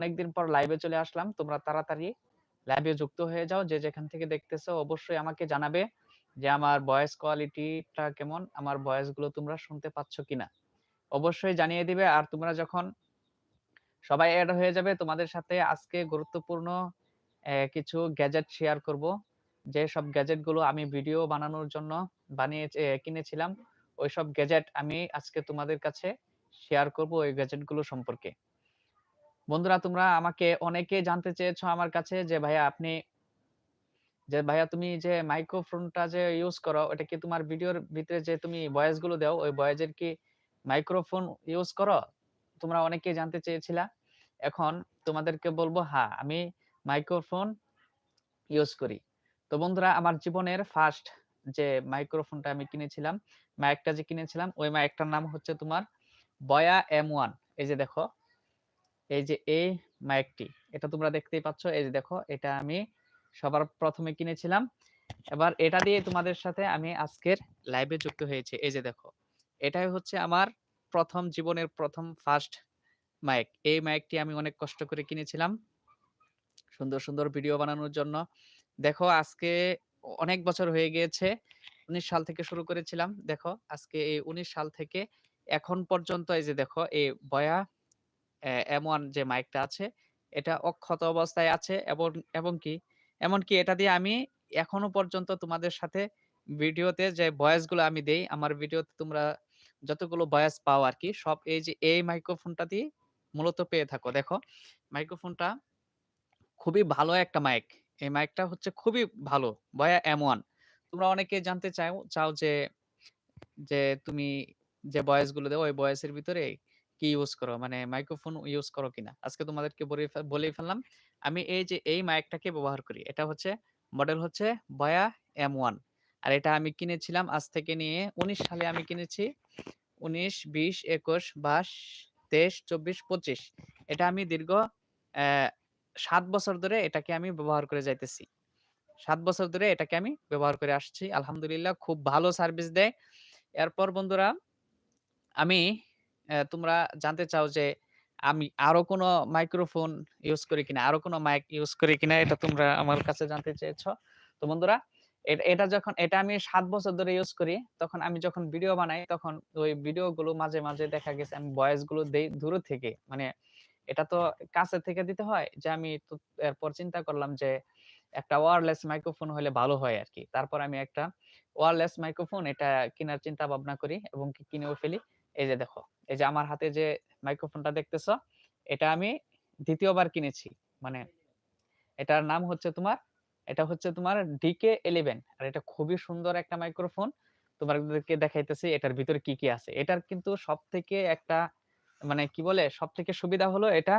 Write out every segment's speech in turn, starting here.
অনেকদিন পর লাইভে চলে আসলাম। তোমরা তাড়াতাড়ি লাইভে যুক্ত হয়ে যাও। যে যেখান থেকে দেখতেছো অবশ্যই আমাকে জানাবে যে আমার ভয়েস কোয়ালিটিটা কেমন, আমার ভয়েসগুলো তোমরা শুনতে পাচ্ছ কিনা। অবশ্যই জানিয়ে দিবে। আর তোমরা যখন সবাই অ্যাড হয়ে যাবে, তোমাদের সাথে আজকে গুরুত্বপূর্ণ কিছু গ্যাজেট শেয়ার করব। যে সব গ্যাজেটগুলো আমি ভিডিও বানানোর জন্য বানিয়ে কিনেছিলাম ওই সব গ্যাজেট আমি আজকে তোমাদের কাছে শেয়ার করব ওই গ্যাজেটগুলো সম্পর্কে। বন্ধুরা, তোমরা আমাকে অনেকে জানতে চেয়েছো আমার কাছে যে, ভাইয়া, আপনি যে, ভাইয়া, তুমি যে মাইক্রোফোনটা যে ইউজ করো, ওটা কি তোমার ভিডিওর ভিতরে যে তুমি ভয়েসগুলো দাও, ওই ভয়েসের কি মাইক্রোফোন ইউজ করো? তোমরা অনেকেই জানতে চেয়েছিলা। এখন তোমাদেরকে বলব হ্যাঁ আমি মাইক্রোফোন ইউজ করি। তো বন্ধুরা, আমার জীবনের ফার্স্ট যে মাইক্রোফোনটা আমি কিনেছিলাম মাইকটা যে কিনেছিলাম, ওই মাইকটার নাম হচ্ছে তোমার বয়া এম ওয়ান। এই যে দেখো এই যে এই মাইকটি এটা তোমরা দেখতেই পাচ্ছ। এই যে দেখো, এটা আমি সবার প্রথমে কিনেছিলাম। এবার এটা দিয়ে তোমাদের সাথে আমি আজকের লাইভে যুক্ত হয়েছে। এই যে দেখো, এটাই হচ্ছে আমার প্রথম জীবনের প্রথম ফার্স্ট মাইক এই মাইকটি আমি অনেক কষ্ট করে কিনেছিলাম সুন্দর সুন্দর ভিডিও বানানোর জন্য। দেখো, আজকে অনেক বছর হয়ে গিয়েছে, উনিশ সাল থেকে শুরু করেছিলাম। দেখো, আজকে এই উনিশ সাল থেকে এখন পর্যন্ত এই যে দেখো, এই বয়া এম ওয়ান যে মাইকটা আছে, এটা অক্ষত অবস্থায় আছে এবং এবং কি, এমনকি এটা দিয়ে আমি এখনও পর্যন্ত তোমাদের সাথে ভিডিওতে যে ভয়েসগুলো আমি দেই, আমার ভিডিওতে তোমরা যতগুলো ভয়েস পাও আর কি, সব এই যে, এই মাইক্রোফোনটা দিয়ে মূলত পেয়ে থাকো। দেখো, মাইক্রোফোনটা খুবই ভালো একটা মাইক। এই মাইকটা হচ্ছে খুবই ভালো বয়া এম ওয়ান তোমরা অনেকে জানতে চাও চাও যে যে তুমি যে ভয়েসগুলো দেও, ওই ভয়েসের ভিতরে কি ইউজ করো? মানে মাইক্রোফোন ইউজ করো কিনা আজকে তোমাদেরকে বলেই ফেললাম। আমি এই যে, এই মাইকটাকে ব্যবহার করি। এটা হচ্ছে মডেল হচ্ছে বয়া এম ওয়ান আর এটা আমি কিনেছিলাম আজ থেকে নিয়ে উনিশ সালে আমি কিনেছি। উনিশ, বিশ, একুশ, বাইশ, তেইশ, চব্বিশ, পঁচিশ। এটা আমি দীর্ঘ সাত বছর ধরে এটাকে আমি ব্যবহার করে যাইতেছি। সাত বছর ধরে এটাকে আমি ব্যবহার করে আসছি। আলহামদুলিল্লাহ খুব ভালো সার্ভিস দেয়। এরপর বন্ধুরা, আমি তোমরা জানতে চাও যে আমি আরও কোনো মাইক্রোফোন ইউজ করি কিনা, আরও কোনো মাইক ইউজ করি কিনা, এটা তোমরা আমার কাছে জানতে চেয়েছো। তো বন্ধুরা, এটা যখন, এটা আমি সাত বছর ধরে ইউজ করি, তখন আমি যখন ভিডিও বানাই, তখন ওই ভিডিও গুলো মাঝে মাঝে দেখা গেছে আমি ভয়েসগুলো দেই দূর থেকে। মানে এটা তো কাছে থেকে দিতে হয় যে আমি এরপর চিন্তা করলাম যে একটা ওয়্যারলেস মাইক্রোফোন হলে ভালো হয় আর কি তারপর আমি একটা ওয়্যারলেস মাইক্রোফোন এটা কেনার চিন্তা ভাবনা করি এবং কিনেও ফেলি। এই যে দেখো, এই যে আমার হাতে যে মাইক্রোফোনটা দেখতেছো, এটা আমি দ্বিতীয়বার কিনেছি। মানে এটার নাম হচ্ছে তোমার, এটা হচ্ছে তোমার ডিকে ইলেভেন আর এটা খুবই সুন্দর একটা মাইক্রোফোন তোমাদেরকে দেখাইতেছি এটার ভিতরে কি কি আছে। এটার কিন্তু সব থেকে একটা মানে কি বলে সব থেকে সুবিধা হলো এটা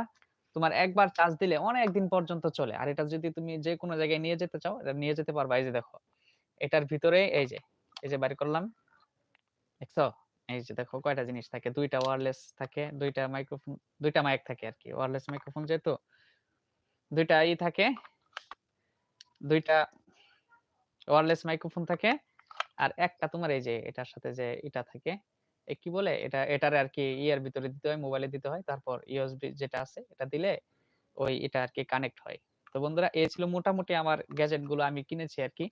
তোমার একবার চার্জ দিলে অনেক দিন পর্যন্ত চলে। আর এটা যদি তুমি যে কোনো জায়গায় নিয়ে যেতে চাও, এটা নিয়ে যেতে পারবা। এই যে দেখো, এটার ভিতরে এই যে এই যে বাড়ি করলাম। দেখছ? এই যে দেখো কয়টা জিনিস থাকে? দুইটা ওয়্যারলেস থাকে, দুইটা মাইক্রোফোন দুইটা মাইক থাকে আর কি ওয়্যারলেস মাইক্রোফোন যেহেতু, দুইটা ই থাকে, দুইটা ওয়্যারলেস মাইক্রোফোন থাকে, আর একটা তোমার এই যে এটার সাথে যে এটা থাকে, এ কি বলে? এটা, এটার আর কি ইয়ার ভিতরে দিতে হয় মোবাইলে দিতে হয়, তারপর ইউএসবি যেটা আছে, এটা দিলে ওই এটা আর কি কানেক্ট হয়। তো বন্ধুরা, এই ছিল মোটামুটি আমার গ্যাজেটগুলো আমি কিনেছি আর কি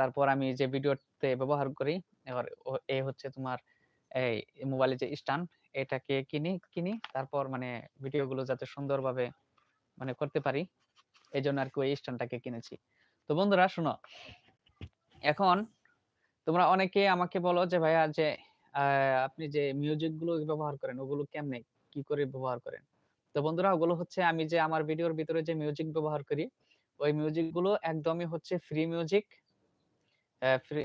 তারপর আমি যে ভিডিওতে ব্যবহার করি এবার এই হচ্ছে তোমার, এই মোবাইলে যে স্ট্যান্ড এটাকে কিনি কিনি, তারপর মানে ভিডিওগুলো যাতে সুন্দরভাবে মানে করতে পারি এই জন্য আর কি ওই স্ট্যান্ডটাকে কিনেছি। তো বন্ধুরা, শোনো, এখন তোমরা অনেকে আমাকে বলো যে, ভাইয়া, যে আপনি যে মিউজিকগুলো ব্যবহার করেন, ওগুলো কেমনে, কি করে ব্যবহার করেন? তো বন্ধুরা, ওগুলো হচ্ছে আমি যে আমার ভিডিওর ভিতরে যে মিউজিক ব্যবহার করি, ওই মিউজিকগুলো একদমই হচ্ছে ফ্রি মিউজিক ফ্রি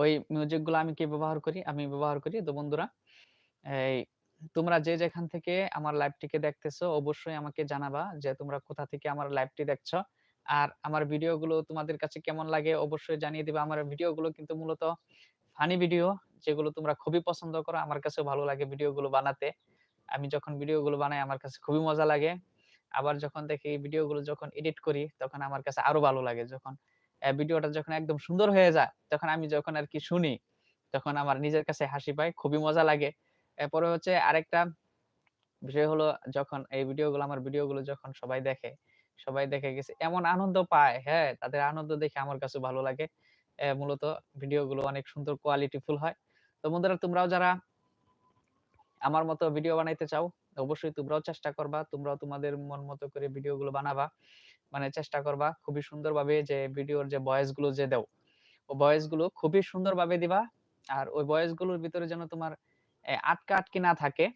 ওই মিউজিকগুলো আমি কি ব্যবহার করি? আমি ব্যবহার করি। তো বন্ধুরা, এই তোমরা যে যেখান থেকে আমার লাইভটিকে দেখতেছো, অবশ্যই আমাকে জানাবা যে তোমরা কোথা থেকে আমার লাইভটি দেখছ। আর আমার ভিডিওগুলো তোমাদের কাছে কেমন লাগে অবশ্যই জানিয়ে দিবে। আমার ভিডিওগুলো কিন্তু মূলত ফানি ভিডিও যেগুলো তোমরা খুবই পছন্দ করো, আমার কাছে ভালো লাগে ভিডিওগুলো বানাতে। আমি যখন ভিডিওগুলো বানাই, আমার কাছে খুবই মজা লাগে। আবার যখন দেখি ভিডিওগুলো যখন এডিট করি, তখন আমার কাছে আরও ভালো লাগে। যখন ভিডিওটা যখন একদম সুন্দর হয়ে যায় তখন আমি যখন আর কি শুনি তখন আমার নিজের কাছে হাসি পায় খুবই মজা লাগে এরপরে হচ্ছে আরেকটা বিষয় হলো যখন এই ভিডিওগুলো আমার ভিডিওগুলো যখন সবাই দেখে, সবাই দেখে গেছে এমন আনন্দ পায়, হ্যাঁ? তাদের আনন্দ দেখে আমার কাছে ভালো লাগে। মূলত ভিডিওগুলো অনেক সুন্দর কোয়ালিটিফুল হয়। তো বন্ধুরা তোমরাও যারা আমার মতো ভিডিও বানাইতে চাও, অবশ্যই তোমরাও চেষ্টা করবা। তোমরাও তোমাদের মন মতো করে ভিডিওগুলো বানাবা। মানে চেষ্টা করবা খুবই সুন্দরভাবে যে ভিডিওর যে ভয়েসগুলো যে দাও, ও ভয়েসগুলো খুবই সুন্দরভাবে দিবা। আর ওই ভয়েসগুলোর ভিতরে যেন তোমার আটকা, আটকি না থাকে।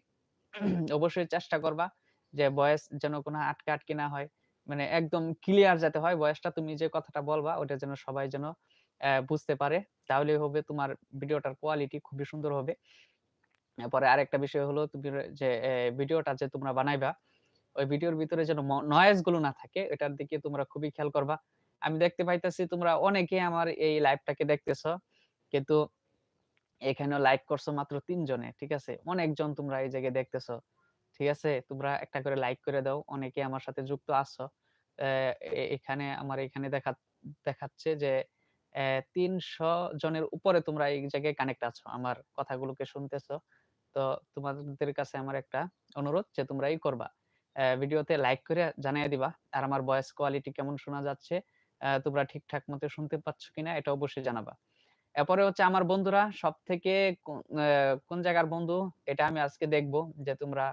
অবশ্যই চেষ্টা করবা যে ভয়েস যেন কোনো আটকা, আটকি না হয়। মানে একদম ক্লিয়ার যাতে হয় ভয়েসটা তুমি যে কথাটা বলবা ওটা যেন সবাই যেন বুঝতে পারে। তাহলেই হবে তোমার ভিডিওটার কোয়ালিটি খুবই সুন্দর হবে। এরপরে আরেকটা বিষয় হলো তুমি যে ভিডিওটা যে তোমরা বানাইবা, ওই ভিডিওর ভিতরে যেন নয়েজগুলো না থাকে, এটার দিকে তোমরা খুবই খেয়াল করবা। আমি দেখতে পাইতেছি তোমরা অনেকেই আমার এই লাইভটাকে দেখতেছো। কিন্তু এখানেও লাইক করছ মাত্র ৩ জনে। ঠিক আছে? অনেকজন তোমরা এই জায়গায় দেখতেছো। ঠিক আছে? তোমরা একটা করে লাইক করে দাও। অনেকে আমার সাথে যুক্ত আছো। এখানে আমার এখানে দেখা, দেখাচ্ছে যে ৩০০ জনের উপরে তোমরা এই জায়গায় কানেক্ট আছো। আমার কথাগুলোকে শুনতেছো। তো তোমাদের কাছে আমার একটা অনুরোধ যে তোমরা ই করবা। ভিডিওতে লাইক করে জানিয়ে দিবা। আর আমার ভয়েস কোয়ালিটি কেমন শোনা যাচ্ছে, তোমরা ঠিকঠাক মতো শুনতে পাচ্ছ কিনা এটা অবশ্যই জানাবা। এরপরে হচ্ছে আমার বন্ধুরা সব থেকে কোন জায়গার বন্ধু এটা আমি আজকে দেখব যে তোমরা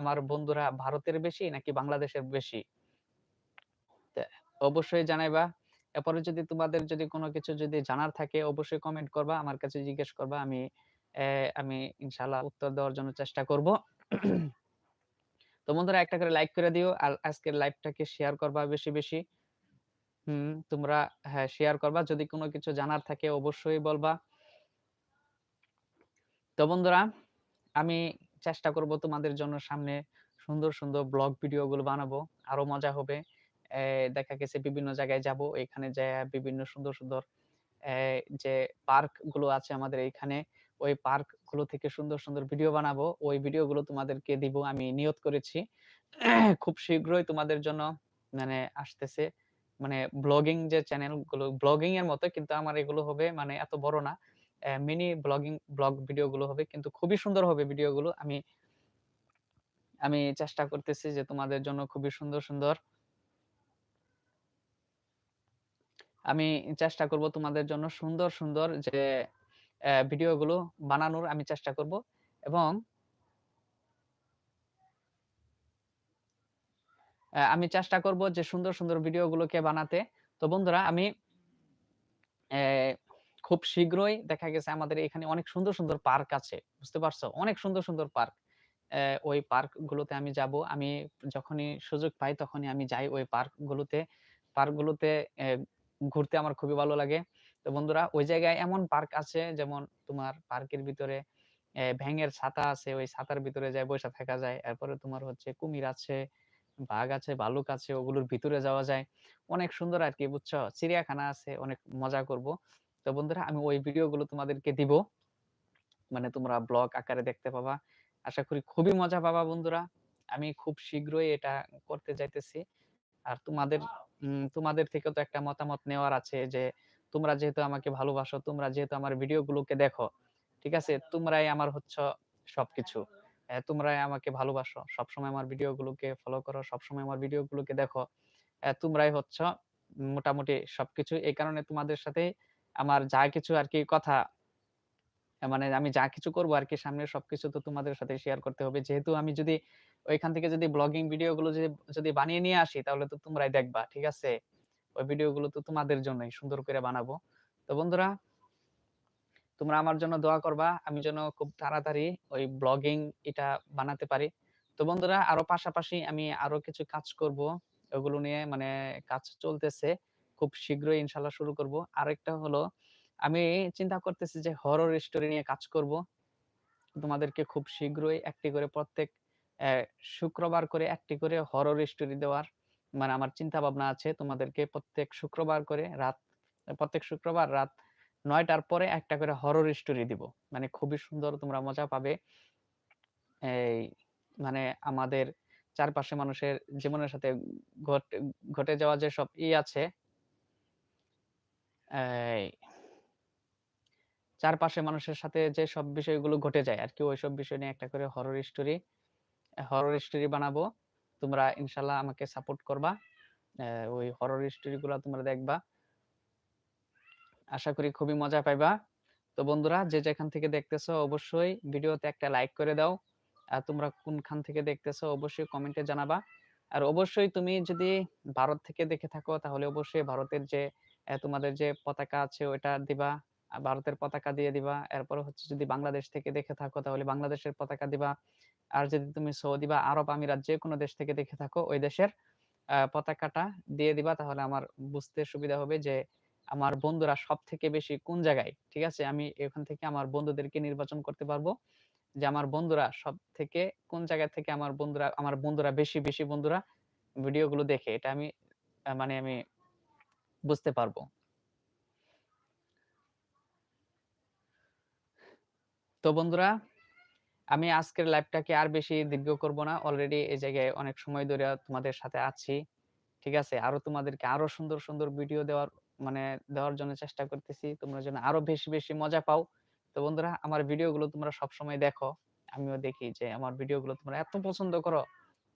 আমার বন্ধুরা ভারতের বেশি নাকি বাংলাদেশের বেশি? অবশ্যই জানাইবা। এরপরে যদি তোমাদের যদি কোনো কিছু যদি জানার থাকে অবশ্যই কমেন্ট করবা। আমার কাছে জিজ্ঞেস করবা। আমি আমি ইনশাআল্লাহ উত্তর দেওয়ার জন্য চেষ্টা করব। তো বন্ধুরা একটা করে লাইক করে দিও। আর আজকের লাইভটাকে শেয়ার করবা বেশি, বেশি। হুম, তোমরা হ্যাঁ, শেয়ার করবা। যদি কোনো কিছু জানার থাকে অবশ্যই বলবা। তো বন্ধুরা, আমি চেষ্টা করব তোমাদের জন্য সামনে সুন্দর, সুন্দর ব্লগ ভিডিওগুলো বানাবো। আরও মজা হবে। দেখা গেছে বিভিন্ন জায়গায় যাব। এখানে যাইয়া বিভিন্ন সুন্দর, সুন্দর যে পার্কগুলো আছে আমাদের এইখানে, ওই পার্কগুলো থেকে সুন্দর, সুন্দর ভিডিও বানাবো। ওই ভিডিওগুলো তোমাদেরকে দিব আমি নিয়ত করেছি। খুব শীঘ্রই তোমাদের জন্য মানে আসতেছে। মানে ব্লগিং যে চ্যানেলগুলো ব্লগিং এর মতো কিন্তু আমার এগুলো হবে মানে এত বড় না। মিনি ব্লগিং ব্লগ ভিডিও গুলো হবে। কিন্তু খুবই সুন্দর হবে ভিডিওগুলো। আমি আমি চেষ্টা করতেছি যে তোমাদের জন্য খুবই সুন্দর, সুন্দর আমি চেষ্টা করব তোমাদের জন্য সুন্দর, সুন্দর যে ভিডিওগুলো বানানোর আমি চেষ্টা করব এবং আমি চেষ্টা করব যে সুন্দর, সুন্দর ভিডিওগুলোকে বানাতে। তো বন্ধুরা আমি খুব শীঘ্রই দেখা গেছে আমাদের এখানে অনেক সুন্দর, সুন্দর পার্ক আছে। বুঝতে পারছ? অনেক সুন্দর, সুন্দর পার্ক। ওই পার্ক গুলোতে আমি যাব। আমি যখনই সুযোগ পাই তখনই আমি যাই ওই পার্ক গুলোতে। পার্ক গুলোতে ঘুরতে আমার খুবই ভালো লাগে। তো বন্ধুরা ওই জায়গায় এমন পার্ক আছে যেমন তোমার পার্কের ভিতরে অ্যা ব্যাঙের ছাতা আছে। ওই ছাতার ভিতরে যায়া বইসা থাকা যায়। এরপরে তোমার হচ্ছে কুমির আছে, বাঘ আছে, ভালুক আছে ওগুলোর ভিতরে যাওয়া যায়। অনেক সুন্দর আরকি বুঝছ? চিড়িয়াখানা আছে, অনেক মজা করব। তো বন্ধুরা আমি ওই ভিডিওগুলো তোমাদেরকে দিব। মানে তোমরা ব্লগ আকারে দেখতে পাবা। আশা করি খুবই মজা পাবা বন্ধুরা। আমি খুব শীঘ্রই এটা করতে যাইতেছি। আর তোমাদের তোমাদের থেকেও তো একটা মতামত নেওয়ার আছে যে তোমরা যেহেতু আমাকে ভালোবাসো, তোমরা যেহেতু আমার ভিডিওগুলোকে দেখো, ঠিক আছে? তোমরাই আমার হচ্ছ সবকিছু। তোমরাই আমাকে ভালোবাসো। সবসময় আমার ভিডিওগুলোকে ফলো করো, সবসময় আমার ভিডিওগুলোকে দেখো। তোমরাই হচ্ছ মোটামুটি সবকিছু। এই কারণে তোমাদের সাথে আমার যা কিছু আরকি কথা মানে আমি যা কিছু করব আরকি সামনে সবকিছু তো তোমাদের সাথে শেয়ার করতে হবে। যেহেতু আমি যদি ওইখান থেকে যদি ব্লগিং ভিডিওগুলো যদি যদি বানিয়ে নিয়ে আসি তাহলে তো তোমরাই দেখবা। ঠিক আছে? ওই ভিডিওগুলো তো তোমাদের জন্যই সুন্দর করে বানাবো। তো বন্ধুরা, তোমরা আমার জন্য দোয়া করবা। আমি যেন খুব তাড়াতাড়ি ওই ব্লগিং এটা বানাতে পারি। তো বন্ধুরা, আরও পাশাপাশি আমি আরও কিছু কাজ করব। ওগুলো নিয়ে মানে কাজ চলতেছে। খুব শীঘ্রই ইনশাআল্লাহ শুরু করব। আরেকটা হলো, আমি চিন্তা করতেছি যে হরর স্টোরি নিয়ে কাজ করব। তোমাদেরকে খুব শীঘ্রই একটি করে প্রত্যেক শুক্রবার করে একটি করে হরর স্টোরি দেওয়ার মানে আমার চিন্তা ভাবনা আছে। তোমাদেরকে প্রত্যেক শুক্রবার করে রাত, প্রত্যেক শুক্রবার রাত ৯ টার পরে একটা করে হরর স্টোরি দিব। মানে খুবই সুন্দর তোমরা মজা পাবে। এই মানে আমাদের চারপাশে মানুষের জীবনের সাথে ঘট যাওয়া যেসব ই আছে চারপাশে মানুষের সাথে যেসব বিষয়গুলো ঘটে যায় আর কি, ওইসব বিষয় নিয়ে একটা করে হরর স্টোরি হরর স্টোরি বানাবো। তোমরা ইনশাআল্লাহ আমাকে সাপোর্ট করবা। ওই হরর স্টোরি গুলা তোমরা দেখবা। আশা করি খুবই মজা পাইবা। তো বন্ধুরা, যে যেখান থেকে দেখতেছো অবশ্যই ভিডিওতে একটা লাইক করে দাও। আর তোমরা কোনখান থেকে দেখতেছো অবশ্যই কমেন্টে জানাবা। আর অবশ্যই তুমি যদি ভারত থেকে দেখে থাকো, তাহলে অবশ্যই ভারতের যে তোমাদের যে পতাকা আছে ওইটা দিবা। ভারতের পতাকা দিয়ে দিবা। এরপর হচ্ছে যদি বাংলাদেশ থেকে দেখে থাকো, তাহলে বাংলাদেশের পতাকা দিবা। আর যদি তুমি সৌদি বা আরব আমিরাত যেকোনো দেশ থেকে দেখে থাকো ওই দেশের পতাকাটা দিয়ে দিবা তাহলে আমার বুঝতে সুবিধা হবে যে আমার বন্ধুরা সবথেকে বেশি কোন জায়গায়, ঠিক আছে? আমি এখান থেকে আমার বন্ধুদেরকে নির্বাচন করতে পারব। যে আমার বন্ধুরা সবথেকে কোন জায়গা থেকে আমার বন্ধুরা আমার বন্ধুরা বেশি, বেশি বন্ধুরা ভিডিওগুলো দেখে এটা আমি মানে আমি বুঝতে পারব। তো বন্ধুরা আমি আজকের লাইভটাকে আর বেশি দীর্ঘ করব না। অলরেডি এই জায়গায় অনেক সময় ধরে তোমাদের সাথে আছি। ঠিক আছে? আরও তোমাদেরকে আরও সুন্দর, সুন্দর ভিডিও দেওয়ার মানে দেওয়ার জন্য চেষ্টা করতেছি। তোমরা যেন আরও বেশি, বেশি মজা পাও। তো বন্ধুরা আমার ভিডিওগুলো তোমরা সবসময় দেখো। আমিও দেখি যে আমার ভিডিওগুলো তোমরা এত পছন্দ করো।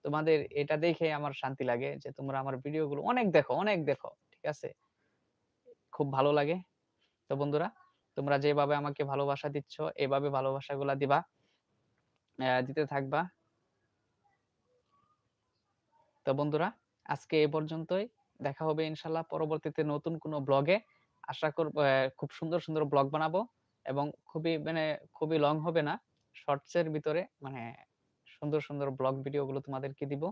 তোমাদের এটা দেখে আমার শান্তি লাগে যে তোমরা আমার ভিডিওগুলো অনেক দেখো, অনেক দেখো। ঠিক আছে? খুব ভালো লাগে। তো বন্ধুরা তোমরা যেভাবে আমাকে ভালোবাসা দিচ্ছ এভাবে ভালোবাসাগুলা দিবা। দিতে থাকবা। তো বন্ধুরা আজকে এ পর্যন্তই। দেখা হবে ইনশাআল্লাহ পরবর্তীতে নতুন কোনো ব্লগে। আশা করব খুব সুন্দর, সুন্দর ব্লগ বানাবো এবং খুবই মানে খুবই লং হবে না। শর্টস এর ভিতরে মানে সুন্দর, সুন্দর ব্লগ ভিডিওগুলো তোমাদেরকে দিব।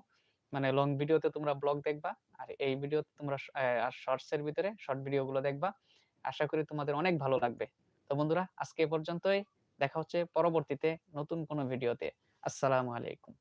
মানে লং ভিডিওতে তোমরা ব্লগ দেখবা। আর এই ভিডিওতে তোমরা আর শর্টস এর ভিতরে শর্ট ভিডিওগুলো দেখবা। আশা করি তোমাদের অনেক ভালো লাগবে। তো বন্ধুরা আজকে এ পর্যন্তই। দেখা হচ্ছে পরবর্তীতে নতুন কোনো ভিডিওতে। আসসালামু আলাইকুম।